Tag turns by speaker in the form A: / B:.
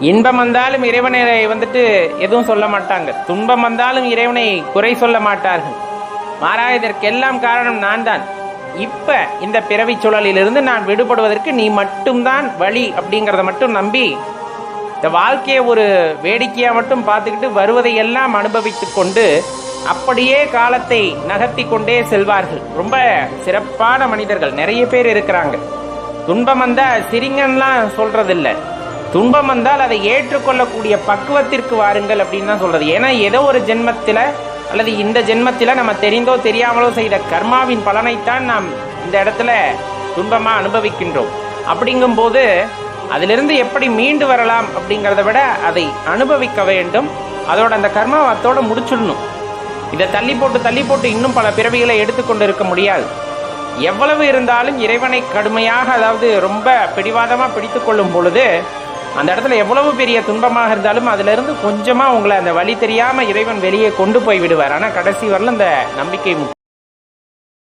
A: இன்பம் வந்தாலும் இறைவனை வந்துட்டு எதுவும் சொல்ல மாட்டாங்க. துன்பம் வந்தாலும் இறைவனை குறை சொல்ல மாட்டார்கள். மாறாக இதற்கெல்லாம் காரணம் நான் தான் இப்ப இந்த பிறவி சூழலிலிருந்து நான் விடுபடுவதற்கு நீ மட்டும்தான் வழி அப்படிங்கிறத மட்டும் நம்பி இந்த வாழ்க்கையை ஒரு வேடிக்கையா மட்டும் பார்த்துக்கிட்டு வருவதை எல்லாம் அனுபவித்துக் கொண்டு அப்படியே காலத்தை நகர்த்தி கொண்டே செல்வார்கள். ரொம்ப சிறப்பான மனிதர்கள். நிறைய பேர் இருக்கிறாங்க. துன்பம் வந்தா சிரிங்கன்லாம் சொல்றதில்லை. துன்பம் வந்தால் அதை ஏற்றுக்கொள்ளக்கூடிய பக்குவத்திற்கு வாருங்கள் அப்படின்னு தான் சொல்றது. ஏன்னா ஏதோ ஒரு ஜென்மத்தில் அல்லது இந்த ஜென்மத்தில் நம்ம தெரிந்தோ தெரியாமலோ செய்த கர்மாவின் பலனைத்தான் நாம் இந்த இடத்துல துன்பமா அனுபவிக்கின்றோம். அப்படிங்கும்போது அதிலிருந்து எப்படி மீண்டு வரலாம் அப்படிங்கிறத விட அதை அனுபவிக்க வேண்டும். அதோட அந்த கர்மாவத்தோட முடிச்சிடணும். இதை தள்ளி போட்டு தள்ளி போட்டு இன்னும் பல பிறவிகளை எடுத்துக்கொண்டு இருக்க முடியாது. எவ்வளவு இருந்தாலும் இறைவனை கடுமையாக அதாவது ரொம்ப பிடிவாதமாக பிடித்து கொள்ளும் பொழுது அந்த இடத்துல எவ்வளவு பெரிய துன்பமாக இருந்தாலும் அதுல இருந்து கொஞ்சமா உங்களை அந்த வழி தெரியாம இறைவன் வெளியே கொண்டு போய் விடுவார். ஆனா கடைசி வரல அந்த நம்பிக்கை